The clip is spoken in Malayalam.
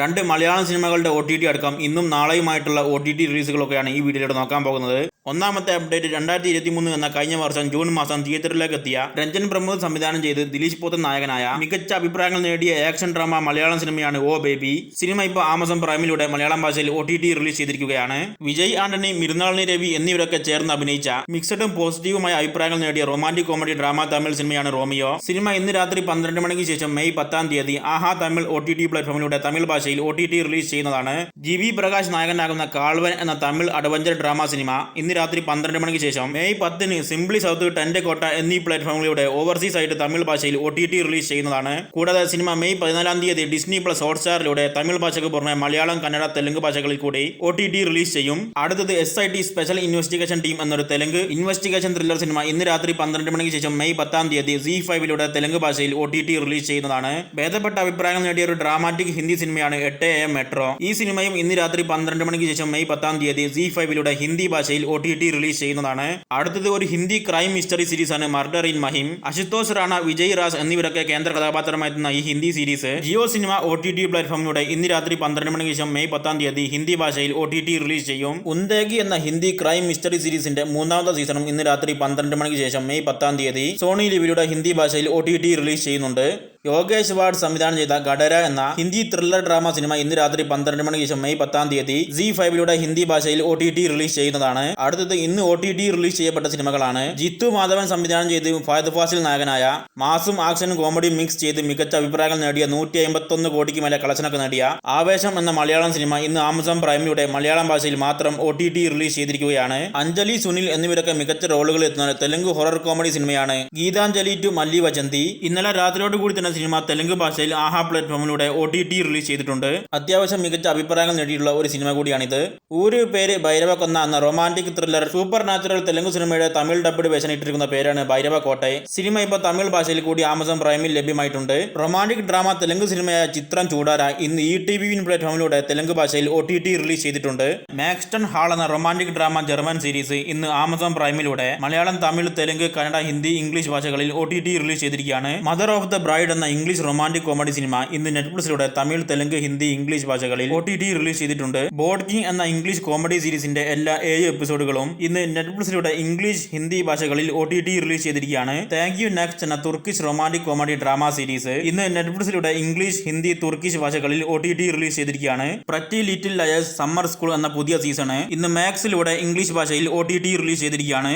രണ്ട് മലയാളം സിനിമകളുടെ ഒ ടി ടി അടക്കം ഇന്നും നാളെയുമായിട്ടുള്ള ഒ ടി ടി റിലീസുകളൊക്കെയാണ് ഈ വീഡിയോയിലൂടെ നോക്കാൻ പോകുന്നത്. ഒന്നാമത്തെ അപ്ഡേറ്റ് രണ്ടായിരത്തി ഇരുപത്തി മൂന്ന് എന്ന കഴിഞ്ഞ വർഷം ജൂൺ മാസം തിയേറ്ററിലേക്ക് എത്തിയ രഞ്ജൻ പ്രമോദ് സംവിധാനം ചെയ്ത് ദിലീഷ് പോത്തൻ നായകനായ മികച്ച അഭിപ്രായങ്ങൾ നേടിയ ആക്ഷൻ ഡ്രാമ മലയാളം സിനിമയാണ് ഓ ബേബി. സിനിമ ഇപ്പോൾ ആമസോൺ പ്രൈമിലൂടെ മലയാളം ഭാഷയിൽ ഒ ടി ടി റിലീസ് ചെയ്തിരിക്കുകയാണ്. വിജയ് ആന്റണി മിരുന്നാളിനി രവി എന്നിവരൊക്കെ ചേർന്ന് അഭിനയിച്ച മിക്സഡും പോസിറ്റീവുമായ അഭിപ്രായങ്ങൾ നേടിയ റൊമാന്റിക് കോമഡി ഡ്രാമ തമിഴ് സിനിമയാണ് റോമിയോ. സിനിമ ഇന്ന് രാത്രി പന്ത്രണ്ട് മണിക്ക് ശേഷം മെയ് പത്താം തീയതി ആഹാ തമിഴ് ഒ ടി ടി പ്ലാറ്റ്ഫോമിലൂടെ തമിഴ് ഭാഷയിൽ ഒ ടി ടി റിലീസ് ചെയ്യുന്നതാണ്. ജി വി പ്രകാശ് നായകനാകുന്ന കാൾവൻ എന്ന തമിഴ് അഡ്വഞ്ചർ ഡ്രാമ സിനിമ. ഇന്ന് രാത്രി പന്ത്രണ്ട് മണിക്ക് ശേഷം മെയ് പത്തിന് സിംപ്ലി സൗത്ത് ടെന്റെ കോട്ട എന്നീ പ്ലാറ്റ്ഫോമുകളിലൂടെ ഓവർസീസ് ആയിട്ട് തമിഴ് ഭാഷയിൽ ഒ ടി ടി റിലീസ് ചെയ്യുന്നതാണ്. കൂടാതെ സിനിമ മെയ് പതിനാലാം തീയതി ഡിസ്നി പ്ലസ് ഹോട്ട്സ്റ്റാറിലൂടെ തമിഴ് ഭാഷയ്ക്ക് പുറമെ മലയാളം കന്നഡ തെലുങ്ക് ഭാഷകളിൽ കൂടി ഒ ടി ടി റിലീസ് ചെയ്യും. അടുത്തത് S I T special investigation team എന്നൊരു തെലുങ്ക് ഇൻവെസ്റ്റിഗേഷൻ ത്രില്ലർ സിനിമ ഇന്ന് രാത്രി പന്ത്രണ്ട് മണിക്ക് ശേഷം മെയ് പത്താം തീയതി സി ഫൈവിലൂടെ തെലുങ്ക് ഭാഷയിൽ ഒ ടി ടി റിലീസ് ചെയ്യുന്നതാണ്. ഭേദപ്പെട്ട അഭിപ്രായങ്ങൾ നേടിയ ഒരു ഡ്രാമാറ്റിക് ഹിന്ദി സിനിമയാണ് എട്ട് എ മെട്രോ ഈ സിനിമയും ഇന്ന് രാത്രി പന്ത്രണ്ട് മണിക്ക് ശേഷം മെയ് പത്താം തീയതി സി ഫൈവിലൂടെ ഹിന്ദി ഭാഷയിൽ ഒ ടി ടി റിലീസ് ചെയ്യുന്നതാണ്. അടുത്തത് ഒരു ഹിന്ദി ക്രൈം മിസ്റ്ററി സീരീസ് ആണ് മർഡർ ഇൻ മഹിം അശുതോഷ് റാണ വിജയ് റാസ് എന്നിവരൊക്കെ കേന്ദ്ര കഥാപാത്രമായിരുന്ന ഈ Hindi series Jio cinema O T T പ്ലാറ്റ്ഫോമിലൂടെ ഇന്ന് രാത്രി പന്ത്രണ്ട് മണിക്ക് ശേഷം മെയ് പത്താം തീയതി ഹിന്ദി ഭാഷയിൽ ഒ ടി ടി റിലീസ് ചെയ്യും. ഉന്തേഗി എന്ന ഹിന്ദി ക്രൈം മിസ്റ്ററി സീരീസിന്റെ മൂന്നാമത്തെ സീസണും ഇന്ന് രാത്രി പന്ത്രണ്ട് മണിക്ക് ശേഷം മെയ് പത്താം തീയതി സോണി ലിവിയുടെ ഹിന്ദി ഭാഷയിൽ ഒ ടി ടി റിലീസ് ചെയ്യുന്നുണ്ട്. യോഗേഷ് വാഡ് സംവിധാനം ചെയ്ത ഗഡര എന്ന ഹിന്ദി ത്രില്ലർ ഡ്രാമ സിനിമ ഇന്ന് രാത്രി പന്ത്രണ്ട് മണിക്ക് ശേഷം മെയ് പത്താം തീയതി ജി ഫൈവിലൂടെ ഹിന്ദി ഭാഷയിൽ ഒ ടി ടി റിലീസ് ചെയ്യുന്നതാണ്. അടുത്തത് ഇന്ന് ഒ ടി ടി റിലീസ് ചെയ്യപ്പെട്ട സിനിമകളാണ്. ജിത്തു മാധവൻ സംവിധാനം ചെയ്ത് ഫയദ് ഫാസിൽ നായകനായ മാസും ആക്ഷൻ കോമഡി മിക്സ് ചെയ്ത് മികച്ച അഭിപ്രായങ്ങൾ നേടിയ നൂറ്റി അമ്പത്തൊന്ന് കോടിക്ക് മേലെ കളക്ഷനൊക്കെ നേടിയ ആവേശം എന്ന മലയാളം സിനിമ ഇന്ന് ആമസോൺ പ്രൈമിലൂടെ മലയാളം ഭാഷയിൽ മാത്രം ഒ ടി ടി റിലീസ് ചെയ്തിരിക്കുകയാണ്. അഞ്ജലി സുനിൽ എന്നിവരൊക്കെ മികച്ച റോളുകൾ എത്തുന്ന തെലുങ്ക് ഹൊറർ കോമഡി സിനിമയാണ് ഗീതാഞ്ജലി ടു മല്ലി വചന്തി ഇന്നലെ രാത്രിയോട് കൂടി സിനിമ തെലുങ്ക് ഭാഷയിൽ ആഹാ പ്ലാറ്റ്ഫോമിലൂടെ ഒ ടി ടി റിലീസ് ചെയ്തിട്ടുണ്ട്. അത്യാവശ്യം മികച്ച അഭിപ്രായങ്ങൾ നേടിയിട്ടുള്ള ഒരു സിനിമ കൂടിയാണിത്. ഊര് പേര് ഭൈരവ കൊന്ന എന്ന romantic thriller supernatural Telugu സിനിമയുടെ തമിഴ് ഡബ്ഡ് വേഷൻ ഇട്ടിരിക്കുന്ന പേരാണ് ഭൈരവ കോട്ടെ സിനിമ ഇപ്പോൾ തമിഴ് ഭാഷയിൽ കൂടി ആമസോൺ പ്രൈമിൽ ലഭ്യമായിട്ടുണ്ട്. റൊമാന്റിക് ഡ്രാമ തെലുങ്ക് സിനിമയായ ചിത്രം ചൂടാര ഇന്ന് ഇ ടി വി പ്ലാറ്റ്ഫോമിലൂടെ തെലുങ്ക് ഭാഷയിൽ ഒ ടി ടി റിലീസ് ചെയ്തിട്ടുണ്ട്. മാക്സ്റ്റൺ ഹാൾ എന്ന റൊമാന്റിക് ഡ്രാമ ജർമ്മൻ സീരീസ് ഇന്ന് ആമസോൺ പ്രൈമിലൂടെ മലയാളം തമിഴ് തെലുങ്ക് കന്നഡ ഹിന്ദി ഇംഗ്ലീഷ് ഭാഷകളിൽ ഒ ടി ടി റിലീസ് ചെയ്തിരിക്കുകയാണ്. മദർ ഓഫ് ദ ബ്രൈഡ് എന്ന ഇംഗ്ലീഷ് റൊമാന്റിക് കോമഡി സിനിമ ഇന്ന് നെറ്റ്ഫ്ലിക്സിലൂടെ തമിഴ് തെലുങ്ക് ഹിന്ദി ഇംഗ്ലീഷ് ഭാഷകളിൽ ഒ ടി ടി റിലീസ് ചെയ്തിട്ടുണ്ട്. ബോർഡ് കിങ് എന്ന ഇംഗ്ലീഷ് കോമഡി സീരീസിന്റെ എല്ലാ ഏഴ് എപ്പിസോഡുകളും ഇന്ന് നെറ്റ്ഫ്ലിക്സിലൂടെ ഇംഗ്ലീഷ് ഹിന്ദി ഭാഷകളിൽ ഒ ടി ടി റിലീസ് ചെയ്തിരിക്കുകയാണ്. താങ്ക് യു നെക്സ്റ്റ് എന്ന Turkish romantic comedy drama series ഇന്ന് നെറ്റ്ഫ്ലിക്സിലൂടെ ഇംഗ്ലീഷ് ഹിന്ദി തുർക്കിഷ് ഭാഷകളിൽ ഒ ടി ടി റിലീസ് ചെയ്തിരിക്കുകയാണ്. Pretty little liars summer school എന്ന പുതിയ സീസൺ ഇന്ന് മാക്സിലൂടെ ഇംഗ്ലീഷ് ഭാഷയിൽ ഒ ടി ടി റിലീസ് ചെയ്തിരിക്കുകയാണ്.